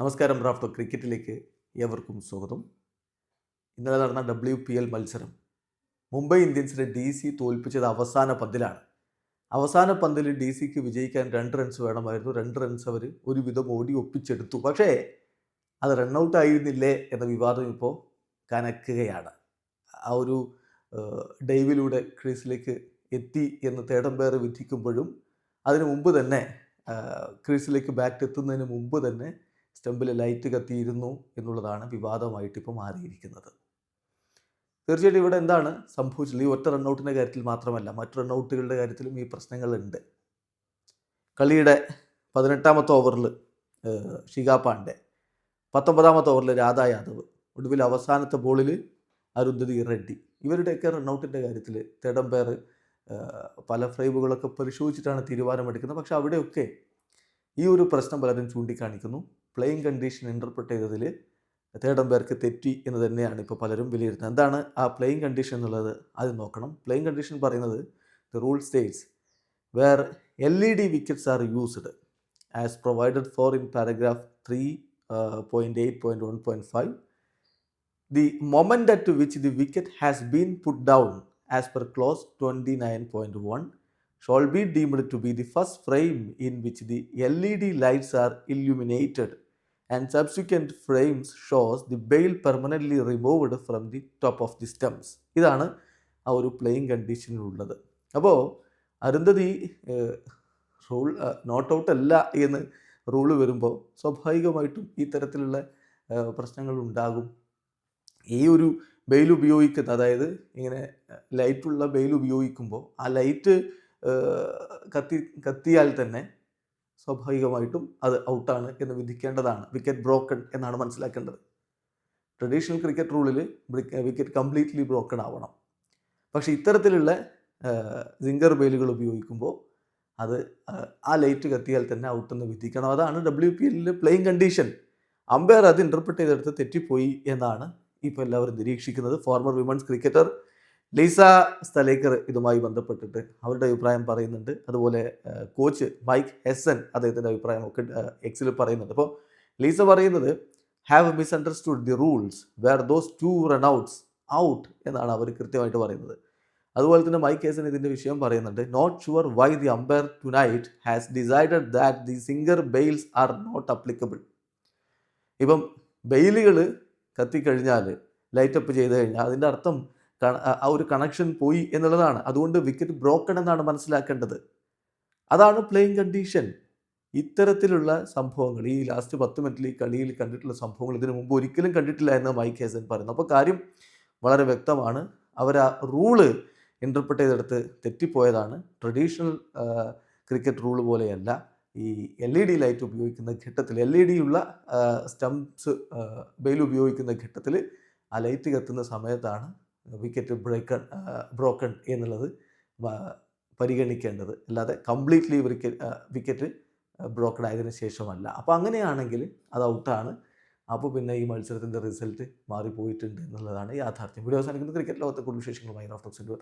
നമസ്കാരം റാഫ്ത ക്രിക്കറ്റിലേക്ക് ഏവർക്കും സ്വാഗതം. ഇന്നലെ നടന്ന ഡബ്ല്യു പി എൽ മത്സരം മുംബൈ ഇന്ത്യൻസിനെ ഡി സി തോൽപ്പിച്ചത് അവസാന പന്തിലാണ്. അവസാന പന്തിൽ ഡി സിക്ക് വിജയിക്കാൻ രണ്ട് റൺസ് വേണമായിരുന്നു. രണ്ട് റൺസ് അവർ ഒരുവിധം ഓടി ഒപ്പിച്ചെടുത്തു. പക്ഷേ അത് റണ്ണൗട്ട് ആയിരുന്നില്ലേ എന്ന വിവാദം ഇപ്പോൾ കനക്കുകയാണ്. ആ ഒരു ഡൈവിലൂടെ ക്രീസിലേക്ക് എത്തി എന്ന് തേടം പേര് വിധിക്കുമ്പോഴും അതിനു മുമ്പ് തന്നെ ക്രീസിലേക്ക് ബാറ്റ് എത്തുന്നതിന് മുമ്പ് തന്നെ സ്റ്റമ്പിൽ ലൈറ്റ് കത്തിയിരുന്നു എന്നുള്ളതാണ് വിവാദമായിട്ട് ഇപ്പോൾ മാറിയിരിക്കുന്നത്. തീർച്ചയായിട്ടും ഇവിടെ എന്താണ് സംഭവിച്ചത്? ഈ ഒറ്റ റണ്ണൗട്ടിന്റെ കാര്യത്തിൽ മാത്രമല്ല മറ്റു റണ്ണൗട്ടുകളുടെ കാര്യത്തിലും ഈ പ്രശ്നങ്ങളുണ്ട്. കളിയുടെ പതിനെട്ടാമത്തെ ഓവറിൽ ഷിക പാണ്ഡെ പത്തൊമ്പതാമത്തെ ഓവറിൽ രാധാ യാദവ് ഒടുവിൽ അവസാനത്തെ ബോളിൽ അരുന്ധതി റെഡ്ഡി ഇവരുടെയൊക്കെ റണ്ണൗട്ടിന്റെ കാര്യത്തിൽ തെടംപേർ പല ഫ്രെയിമുകളൊക്കെ പരിശോധിച്ചിട്ടാണ് തീരുമാനമെടുക്കുന്നത്. പക്ഷേ അവിടെയൊക്കെ ഈ ഒരു പ്രശ്നം പലരും ചൂണ്ടിക്കാണിക്കുന്നു. പ്ലേയിങ് കണ്ടീഷൻ ഇന്റർപ്രറ്റ് ചെയ്തതിൽ തേടം പേർക്ക് തെറ്റി എന്ന് തന്നെയാണ് ഇപ്പോൾ പലരും വിലയിരുത്തുന്നത്. എന്താണ് ആ പ്ലേയിങ് കണ്ടീഷൻ എന്നുള്ളത്? അത് നോക്കണം. പ്ലേയിങ് കണ്ടീഷൻ പറയുന്നത് the rule states where L E D wickets are used as provided for in paragraph three point eight point one point five the moment at which the wicket has been put down as per clause 29.1 shall be deemed to be the first frame in which the LED lights are illuminated. And subsequent frames shows the bale permanently removed from the top of the stems. ഇതാണ് ആ ഒരു playing കണ്ടീഷനിലുള്ളത് അപ്പോൾ Arundhati rule not out അല്ല എന്ന് rule വരുമ്പോൾ സ്വാഭാവികമായിട്ടും ഈ തരത്തിലുള്ള പ്രശ്നങ്ങൾ ഉണ്ടാകും. ഈ ഒരു ബെയിൽ ഉപയോഗിക്കുന്ന അതായത് ഇങ്ങനെ ലൈറ്റുള്ള ബെയിൽ ഉപയോഗിക്കുമ്പോൾ ആ ലൈറ്റ് കത്തി കത്തിയാൽ തന്നെ സ്വാഭാവികമായിട്ടും അത് ഔട്ടാണ് എന്ന് വിധിക്കേണ്ടതാണ്. വിക്കറ്റ് ബ്രോക്കൺ എന്നാണ് മനസ്സിലാക്കേണ്ടത്. ട്രഡീഷണൽ ക്രിക്കറ്റ് റൂളിൽ വിക്കറ്റ് കംപ്ലീറ്റ്ലി ബ്രോക്കൺ ആവണം. പക്ഷേ ഇത്തരത്തിലുള്ള സിംഗർ ബെയിലുകൾ ഉപയോഗിക്കുമ്പോൾ അത് ആ, ലൈറ്റ് കത്തിയാൽ തന്നെ ഔട്ടെന്ന് വിധിക്കണം. അതാണ് ഡബ്ല്യു പി എല്ലിൽ പ്ലേയിങ് കണ്ടീഷൻ അമ്പയർ അത് ഇന്റർപ്രറ്റ് ചെയ്തെടുത്ത് തെറ്റിപ്പോയി എന്നാണ് ഇപ്പോൾ എല്ലാവരും നിരീക്ഷിക്കുന്നത്. Former women's cricketer Lisa Sthalekar ഇതുമായി ബന്ധപ്പെട്ടിട്ട് അവരുടെ അഭിപ്രായം പറയുന്നുണ്ട്. അതുപോലെ കോച്ച് മൈക്ക് ഹെസൻ അദ്ദേഹത്തിന്റെ അഭിപ്രായം ഒക്കെ എക്സിൽ പറയുന്നുണ്ട്. അപ്പോൾ ലീസ പറയുന്നത് have misunderstood the rules where those two run outs out എന്നാണ് അവർ കൃത്യമായിട്ട് പറയുന്നത്. അതുപോലെ തന്നെ മൈക്ക് ഹെസൻ ഇതിന്റെ വിഷയം പറയുന്നുണ്ട് not sure why the umpire tonight has decided that the zinger bails are not applicable ഇപ്പം ബെയിലുകൾ കത്തിക്കഴിഞ്ഞാൽ ലൈറ്റപ്പ് ചെയ്ത് കഴിഞ്ഞാൽ അതിന്റെ അർത്ഥം ആ ഒരു കണക്ഷൻ പോയി എന്നുള്ളതാണ്. അതുകൊണ്ട് വിക്കറ്റ് ബ്രോക്കൺ എന്നാണ് മനസ്സിലാക്കേണ്ടത്. അതാണ് പ്ലേയിങ് കണ്ടീഷൻ ഇത്തരത്തിലുള്ള സംഭവങ്ങൾ ഈ ലാസ്റ്റ് പത്ത് മിനിറ്റിൽ ഈ കളിയിൽ കണ്ടിട്ടുള്ള സംഭവങ്ങൾ ഇതിനു മുമ്പ് ഒരിക്കലും കണ്ടിട്ടില്ല എന്ന് മൈക്ക് ഹേസൻ പറയുന്നു. അപ്പോൾ കാര്യം വളരെ വ്യക്തമാണ്. അവർ ആ റൂൾ ഇന്റർപ്രറ്റ് ചെയ്തെടുത്ത് തെറ്റിപ്പോയതാണ്. ട്രഡീഷണൽ ക്രിക്കറ്റ് റൂൾ പോലെയല്ല. ഈ എൽ ഇ ഡി ലൈറ്റ് ഉപയോഗിക്കുന്ന ഘട്ടത്തിൽ എൽ ഇ ഡി ഉള്ള സ്റ്റംപ്സ് ബെയിൽ ഉപയോഗിക്കുന്ന ഘട്ടത്തിൽ ആ ലൈറ്റ് കത്തുന്ന സമയത്താണ് വിക്കറ്റ് ബ്രേക്കൺ ബ്രോക്കൺ എന്നുള്ളത് പരിഗണിക്കേണ്ടത്. അല്ലാതെ കംപ്ലീറ്റ്ലി വിക്കറ്റ് വിക്കറ്റ് ബ്രോക്കൺ ആയതിനു ശേഷമല്ല. അപ്പോൾ അങ്ങനെയാണെങ്കിൽ അത് ഔട്ടാണ് അപ്പോൾ പിന്നെ ഈ മത്സരത്തിന്റെ റിസൾട്ട് മാറിപ്പോയിട്ടുണ്ട് എന്നുള്ളതാണ് യാഥാർത്ഥ്യം. വീഡിയോ അവസാനിക്കുന്നത് ക്രിക്കറ്റ് ലോകത്തെ കൂടുതൽ വിശേഷങ്ങളുമായി റാഫ്റ്റോക്സിന്റെ